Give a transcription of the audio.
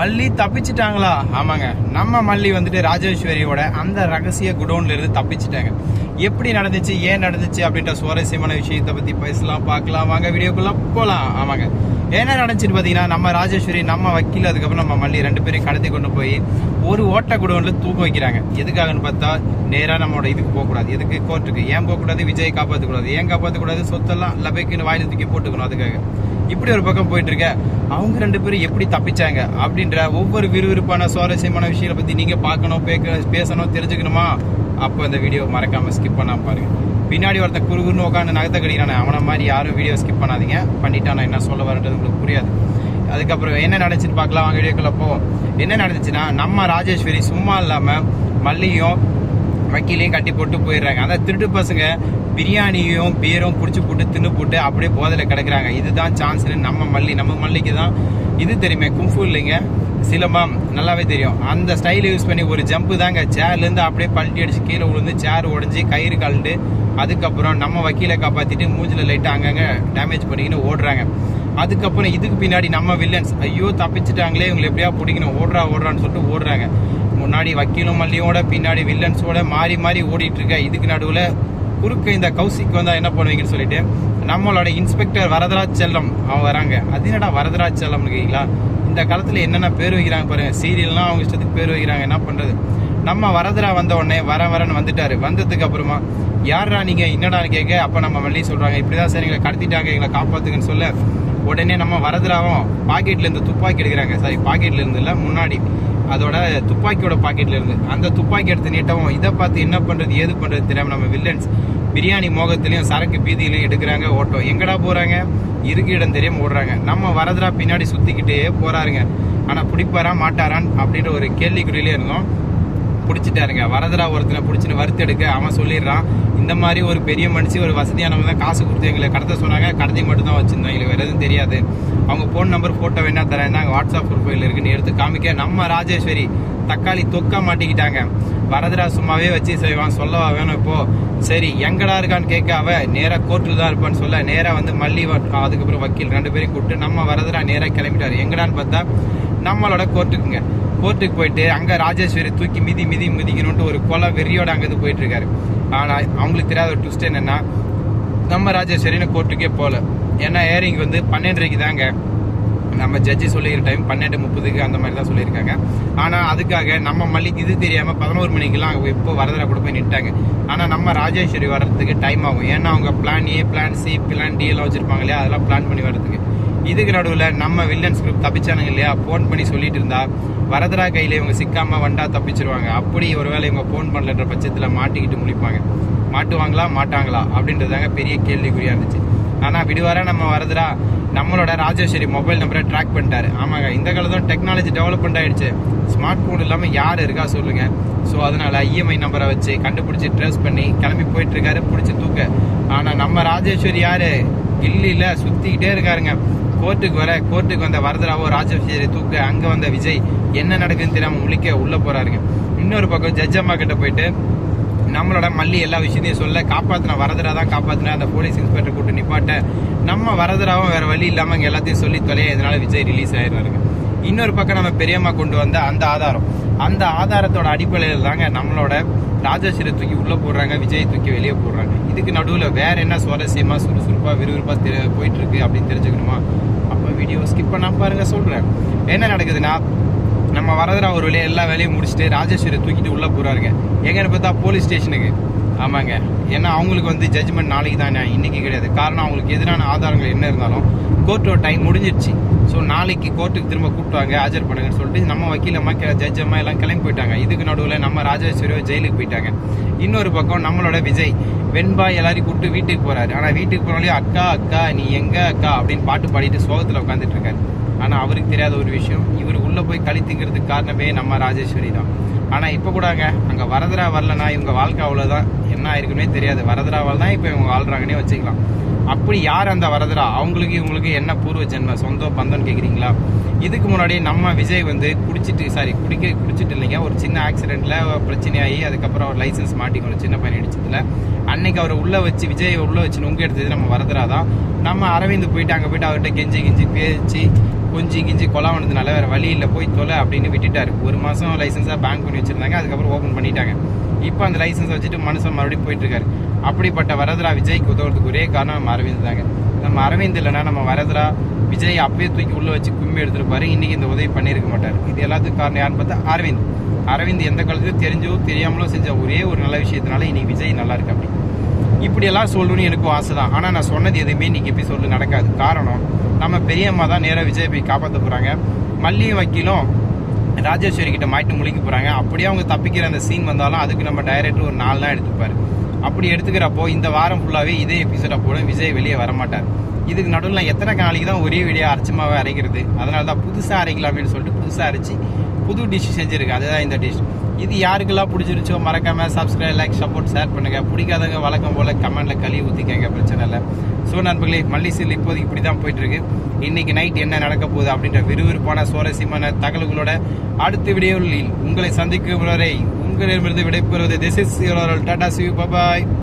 மல்லி தப்பிச்சிட்டாங்களா? ஆமாங்க. நம்ம மல்லி வந்துட்டு ராஜேஸ்வரியோட அந்த ரகசிய குடோன்ல இருந்து தப்பிச்சிட்டாங்க. எப்படி நடந்துச்சு ஏன் நடந்துச்சு அப்படின்ற சுவாரஸ்யமான விஷயத்தை பத்தி பேசலாம் பார்க்கலாம். வாங்க வீடியோக்குள்ள போலாம். ஆமாங்க. என்ன நடந்துச்சுட்டு பார்த்தீங்கன்னா நம்ம ராஜேஸ்வரி நம்ம வக்கீல் அதுக்கப்புறம் நம்ம மல்லி ரெண்டு பேரையும் கடத்தி கொண்டு போய் ஒரு ஓட்ட குடோனில் தூக்க வைக்கிறாங்க. எதுக்காகன்னு பார்த்தா நேராக நம்மளோட இதுக்கு போகக்கூடாது எதுக்கு கோர்ட்டுக்கு? ஏன் போகக்கூடாது விஜய் காப்பாற்றக்கூடாது ஏன் காப்பாற்றக்கூடாது சொத்தெல்லாம் லபைக்குன்னு வாயில் தூக்கி போட்டுக்கணும் அதுக்காக. இப்படி ஒரு பக்கம் போயிட்டு இருக்க. அவங்க ரெண்டு பேரும் எப்படி தப்பிச்சாங்க? அப்படின்ற ஒவ்வொரு விறுவிறுப்பான சுவாரஸ்யமான விஷயங்களை பற்றி நீங்கள் பார்க்கணும் பேசணும் தெரிஞ்சுக்கணுமா? அப்போ இந்த வீடியோ மறக்காமல் ஸ்கிப் பண்ணாமல் பாருங்கள் பின்னாடி ஒருத்தன் குறுகுன்னு உட்காந்து நகத்தை கடிக்கிறானே அவனை மாதிரி யாரும் வீடியோ ஸ்கிப் பண்ணாதீங்க. பண்ணிட்டானா என்ன சொல்ல வரன்றது உங்களுக்கு புரியாது. அதுக்கப்புறம் என்ன நடந்துச்சுன்னு பார்க்கலாம். அவங்க வீடியோக்குள்ள போவோம். என்ன நடந்துச்சுன்னா நம்ம ராஜேஸ்வரி சும்மா இல்லாமல் மல்லியும் வக்கீலையும் கட்டி போட்டு போயிடுறாங்க. அந்த திருட்டு பசங்க. பிரியாணியும் பீரும் பிடிச்சி போட்டு தின்னு போட்டு அப்படியே போதையில கிடக்குறாங்க. இதுதான் சான்ஸ்னு நம்ம மல்லி நம்ம மல்லிக்கு தான் இது தெரியுமே. கும்ஃபு இல்லைங்க. சிலம்பம் நல்லாவே தெரியும். அந்த ஸ்டைல் யூஸ் பண்ணி ஒரு ஜம்ப் தாங்க. சேர்லேருந்து அப்படியே பல்ட்டி அடிச்சு கீழே விழுந்து சேர் உடஞ்சி கயிறு கழண்டு அதுக்கப்புறம் நம்ம வக்கீலை காப்பாற்றிட்டு மூஞ்சில் லைட்டாக அங்கங்கே டேமேஜ் பண்ணிக்கின்னு ஓடுறாங்க. அதுக்கப்புறம் இதுக்கு பின்னாடி நம்ம வில்லன்ஸ் ஐயோ தப்பிச்சிட்டாங்களே இவங்களை எப்படியா பிடிக்கணும்? ஓடுறா ஓடுறான்னு சொல்லிட்டு ஓடுறாங்க. முன்னாடி வக்கீலும் மல்லியோட பின்னாடி வில்லன்ஸோட மாறி மாறி ஓடிட்டு இருக்க. இதுக்கு நடுவில் குறுக்க இந்த கௌசிக்கு வந்தால் என்ன பண்ணுவீங்கன்னு சொல்லிட்டு நம்மளோட இன்ஸ்பெக்டர் வரதராஜ் செல்லம் அவங்க வராங்க. அது என்னடா வரதராஜ் செல்லம்னு கேக்கீங்களா இந்த காலத்தில் என்னென்ன பேர் வைக்கிறாங்க பாருங்கள் சீரியல்லாம் அவங்க இஷ்டத்துக்கு பேர் வைக்கிறாங்க. என்ன பண்ணுறது நம்ம வரதரா வந்த உடனே வர வரன்னு வந்துட்டாரு. வந்ததுக்கு அப்புறமா யாரா நீங்கள் என்னடான்னு கேட்க அப்போ நம்ம மல்லி இப்படி தான் சார் எங்களை கடத்திட்டாங்க. எங்களை காப்பாற்றுங்கன்னு சொல்ல உடனே நம்ம வரதுலாவும் பாக்கெட்ல இருந்து துப்பாக்கி எடுக்கிறாங்க. சாரி பாக்கெட்ல இருந்து இல்ல முன்னாடி. அதோட துப்பாக்கியோட பாக்கெட்ல இருந்து. அந்த துப்பாக்கி எடுத்து நீட்டவும் இதை பார்த்து என்ன பண்றது ஏது பண்றது தெரியாம நம்ம வில்லன்ஸ் பிரியாணி மோகத்திலையும் சரக்கு பீதியிலையும் எடுக்கிறாங்க ஓட்டம் எங்கடா போறாங்க? இருக்கு இடம் தெரியாம ஓடுறாங்க. நம்ம வரதுரா பின்னாடி சுத்திக்கிட்டே போறாருங்க. ஆனா பிடிப்பாரா மாட்டாரான்னு அப்படின்ற ஒரு கேள்விக்குறியிலே இருந்தோம். பிடிச்சிட்டாருங்க. வரதரா ஒருத்தனை பிடிச்சின்னு வறுத்தெடுக்க அவன் சொல்லிடுறான். இந்த மாதிரி ஒரு பெரிய மனுஷி ஒரு வசதியானவங்க தான் காசு கொடுத்து எங்களை கடத்த சொன்னாங்க. கடத்தி மட்டும் தான் வச்சிருந்தோம். எங்களுக்கு வேறு எதுவும் தெரியாது. அவங்க ஃபோன் நம்பர் ஃபோட்டோ வேணா தரேன். நாங்கள் வாட்ஸ்அப் ப்ரொஃபைல் இருக்குன்னு எடுத்து காமிக்க நம்ம ராஜேஸ்வரி தக்காளி தொக்க மாட்டிக்கிட்டாங்க. வரதரா சும்மாவே வச்சு செய்வான் சொல்லவா வேணும் இப்போது சரி எங்கடா இருக்கான்னு கேட்க அவ நேராக கோர்ட்டில் தான் இருப்பான்னு சொல்ல நேராக வந்து மல்லி அதுக்கப்புறம் வக்கீல் ரெண்டு பேரையும் கூப்பிட்டு நம்ம வரதரா நேராக கிளம்பிட்டாரு. எங்கடான்னு பார்த்தா நம்மளோட கோர்ட்டுக்குங்க கோர்ட்டுக்கு போயிட்டு அங்கே ராஜேஸ்வரி தூக்கி மிதி மிதி மிதிக்கணும்ட்டு ஒரு கொலை வெறியோட அங்கே போயிட்டு இருக்காரு ஆனால் அவங்களுக்கு தெரியாத ஒரு ட்விஸ்ட் என்னன்னா நம்ம ராஜேஸ்வரின்னு கோர்ட்டுக்கே போகல ஏன்னா ஏரிங் வந்து பன்னெண்டரைக்கு தாங்க. நம்ம ஜட்ஜி சொல்லிக்கிற டைம் பன்னெண்டு முப்பதுக்கு அந்த மாதிரி தான் சொல்லியிருக்காங்க. ஆனால் அதுக்காக நம்ம மல்லிக்கு இது தெரியாமல் பதினோரு மணிக்கெல்லாம் அங்கே இப்போ வரதில் கூட போய் நிட்டாங்க ஆனால் நம்ம ராஜேஸ்வரி வர்றதுக்கு டைம் ஆகும். ஏன்னா அவங்க plan A plan C plan D எல்லாம் வச்சுருப்பாங்க இல்லையா? அதெல்லாம் பிளான் பண்ணி வர்றதுக்கு. இதுக்கு நடுவில் நம்ம வில்லன்ஸ் குரூப் தப்பிச்சானுங்க இல்லையா? ஃபோன் பண்ணி சொல்லிட்டு இருந்தா வரதரா கையில் இவங்க சிக்காமல் வண்டா தப்பிச்சிருவாங்க. அப்படி ஒருவேளை இவங்க ஃபோன் பண்ணலன்ற பட்சத்தில் மாட்டிக்கிட்டு முடிப்பாங்க மாட்டுவாங்களா? மாட்டாங்களா? அப்படின்றதாங்க பெரிய கேள்விக்குறியாக இருந்துச்சு. ஆனால் விடுவாராக நம்ம வரதுரா? நம்மளோட ராஜேஸ்வரி மொபைல் நம்பரை ட்ராக் பண்ணிட்டாரு. ஆமாங்க இந்த காலத்துல டெக்னாலஜி டெவலப்மெண்ட் ஆகிடுச்சு ஸ்மார்ட் ஃபோன் இல்லாமல் யார் இருக்கா சொல்லுங்க. ஸோ அதனால் இஎம்ஐ நம்பரை வச்சு கண்டுபிடிச்சி ட்ரேஸ் பண்ணி கிளம்பி போயிட்டுருக்காரு பிடிச்சி தூக்க. ஆனால் நம்ம ராஜேஸ்வரி யார்? கில்லியில் சுற்றிக்கிட்டே இருக்காருங்க. கோர்ட்டுக்கு வர கோர்ட்டுக்கு வந்த வரதராவோ ராஜேஸ்வரி தூக்கு அங்கே வந்த விஜய் என்ன நடக்குதுன்னு தெரியாமல் முழிக்க உள்ளே போகிறாருங்க இன்னொரு பக்கம் ஜட்ஜம்மா கிட்ட போயிட்டு நம்மளோட மல்லி எல்லா விஷயத்தையும் சொல்ல காப்பாற்றின வரதரா தான் காப்பாற்றின அந்த போலீஸ் இன்ஸ்பெக்டர் கூட்டு நிப்பாட்ட நம்ம வரதராவும் வேறு வழி இல்லாமல் இங்கே எல்லாத்தையும் சொல்லி தொலைய இதனால விஜய் ரிலீஸ் ஆயிடுறாருங்க இன்னொரு பக்கம் நம்ம பெரியம்மா கொண்டு வந்த அந்த ஆதாரம். அந்த ஆதாரத்தோட அடிப்படையில் தாங்க நம்மளோட ராஜேஸ்வரி தூக்கி உள்ள போடுறாங்க விஜய் தூக்கி வெளியே போடுறாங்க. இதுக்கு நடுவில் வேற என்ன சுவாரஸ்யமா சுறுசுறுப்பா விறுவிறுப்பா போயிட்டு இருக்கு அப்படின்னு தெரிஞ்சுக்கணுமா? அப்ப வீடியோ ஸ்கிப் பண்ணாம பாருங்க சொல்றேன். என்ன நடக்குதுன்னா நம்ம வரதரா ஒரு வேலையை எல்லா வேலையும் முடிச்சுட்டு ராஜேஸ்வரி தூக்கிட்டு உள்ள போறாருங்க. எங்கன்னு பார்த்தா போலீஸ் ஸ்டேஷனுக்கு ஆமாங்க. ஏன்னா அவங்களுக்கு வந்து ஜட்ஜ்மெண்ட் நாளைக்கு தானே இன்னைக்கு கிடையாது. காரணம் அவங்களுக்கு எதிரான ஆதாரங்கள் என்ன இருந்தாலும் கோர்ட்டோட டைம் முடிஞ்சிருச்சு. ஸோ நாளைக்கு கோர்ட்டுக்கு திரும்ப கூப்பிட்டாங்க ஆஜர் பண்ணுங்கன்னு சொல்லிட்டு நம்ம வக்கீல் அம்மா ஜட்ஜ் அம்மா எல்லாம் கிளம்பி போயிட்டாங்க. இதுக்கு நடுவில் நம்ம ராஜேஸ்வரியோ ஜெயிலுக்கு போயிட்டாங்க. இன்னொரு பக்கம் நம்மளோட விஜய் வெண்பாய் எல்லாரையும் கூப்பிட்டு வீட்டுக்கு போகிறாரு ஆனால் வீட்டுக்கு போனாலே அக்கா அக்கா நீ எங்கே அக்கா? அப்படின்னு பாட்டு பாடிட்டு சோகத்தில் உட்காந்துட்டு இருக்காரு. ஆனால் அவருக்கு தெரியாத ஒரு விஷயம் இவர் உள்ளே போய் கழித்துங்கிறதுக்கு காரணமே நம்ம ராஜேஸ்வரி தான். ஆனால் இப்போ கூட அங்கே அங்கே வரதரா வரலன்னா இவங்க வாழ்க்கை அவ்வளோதான் என்ன ஆயிருக்குமே தெரியாது. வரதராவால் தான் இப்போ இவங்க ஆள்றாங்கன்னே வச்சுக்கலாம். அப்படி யார் அந்த வரதரா? அவங்களுக்கு இவங்களுக்கு என்ன பூர்வ ஜென்ம? சொந்தம் பந்தம் கேட்குறீங்களா இதுக்கு முன்னாடி நம்ம விஜய் வந்து குடிச்சிட்டு சாரி குடிக்க குடிச்சிட்டு இல்லைங்க. ஒரு சின்ன ஆக்சிடென்ட்ல பிரச்சனையாகி அதுக்கப்புறம் அவர் லைசன்ஸ் மாட்டிக்கணும் சின்ன பையன் இடிச்சதுல அன்னைக்கு அவரை உள்ளே வச்சு விஜய் உள்ளே வச்சு நுங்க எடுத்தது நம்ம வரதரா தான். நம்ம அரவிந்த் போயிட்டு அங்கே போயிட்டு அவர்கிட்ட கெஞ்சி கெஞ்சி பேச்சு கொஞ்சி கிஞ்சி கொலாவனதுனால வேறு வழி இல்லை போய் தொலை அப்படின்னு விட்டுட்டாரு. ஒரு மாதம் லைசன்ஸாக பேங்க் பண்ணி வச்சிருந்தாங்க அதுக்கப்புறம் ஓப்பன் பண்ணிட்டாங்க. இப்போ அந்த லைசன்ஸ் வச்சுட்டு மனுஷன் மறுபடியும் போயிட்டுருக்காரு. அப்படிப்பட்ட வரதரா விஜய்க்கு உதவுறதுக்கு ஒரே காரணம் நம்ம அரவிந்த் தாங்க. நம்ம அரவிந்த் இல்லைன்னா நம்ம வரதரா விஜய் அப்பயே தூக்கி உள்ளே வச்சு கும்மி எடுத்துருப்பாரு இன்றைக்கி இந்த உதவி பண்ணியிருக்க மாட்டார். இது எல்லாத்துக்கும் காரணம் யாருன்னு பார்த்தா அரவிந்த். அரவிந்த் எந்த காலத்துலையும் தெரிஞ்சோ தெரியாமலோ செஞ்ச ஒரே ஒரு நல்ல விஷயத்தினால இன்னைக்கு விஜய் நல்லா இருக்கு அப்படி இப்படியெல்லாம் சொல்லணும்னு எனக்கும் ஆசை தான் ஆனால் நான் சொன்னது எதுவுமே இன்னைக்கு சொல்லு நடக்காது. காரணம் நம்ம பெரியம்மா தான் நேராக விஜய் போய் காப்பாற்ற போகிறாங்க மல்லியும் வக்கீலும் ராஜேஸ்வரி கிட்ட மாட்டி முழிக்க போகிறாங்க அப்படியே அவங்க தப்பிக்கிற அந்த சீன் வந்தாலும் அதுக்கு நம்ம டைரக்டர் ஒரு நாலு நாள் எடுத்துப்பார். அப்படி எடுத்துக்கிறப்போ இந்த வாரம் ஃபுல்லாகவே இதே எபிசோடாக போடும். விஜய் வெளியே வரமாட்டார். இதுக்கு நடுவில் நான் எத்தனை நாளைக்கு தான் ஒரே வீடியோ அரைச்சமாகவே அரைக்கிறது. அதனால தான் புதுசாக அரைக்கலாமேன்னு சொல்லிட்டு புதுசாக அரைச்சி புது டிஷ் செஞ்சுருக்கு. அதுதான் இந்த டிஷ் இது யாருக்கெல்லாம் பிடிச்சிருச்சோ மறக்காமல் சப்ஸ்கிரைப் லைக் சப்போர்ட் ஷேர் பண்ணுங்க. பிடிக்காதவங்க வழக்கம் போல் கமெண்டில் கழுவி ஊற்றிக்கங்க பிரச்சனை இல்லை. ஸோ நண்பர்களே மல்லிசீல் இப்போதைக்கு இப்படி தான் போயிட்டுருக்கு. இன்றைக்கி நைட் என்ன நடக்க போகுது அப்படின்ற விறுவிறுப்பான சுவாரஸ்யமான தகவல்களோட அடுத்த வீடியோவில் உங்களை சந்திக்கும் வரை உங்களிடமிருந்து விடைபெறுவது this is Tata CV bye bye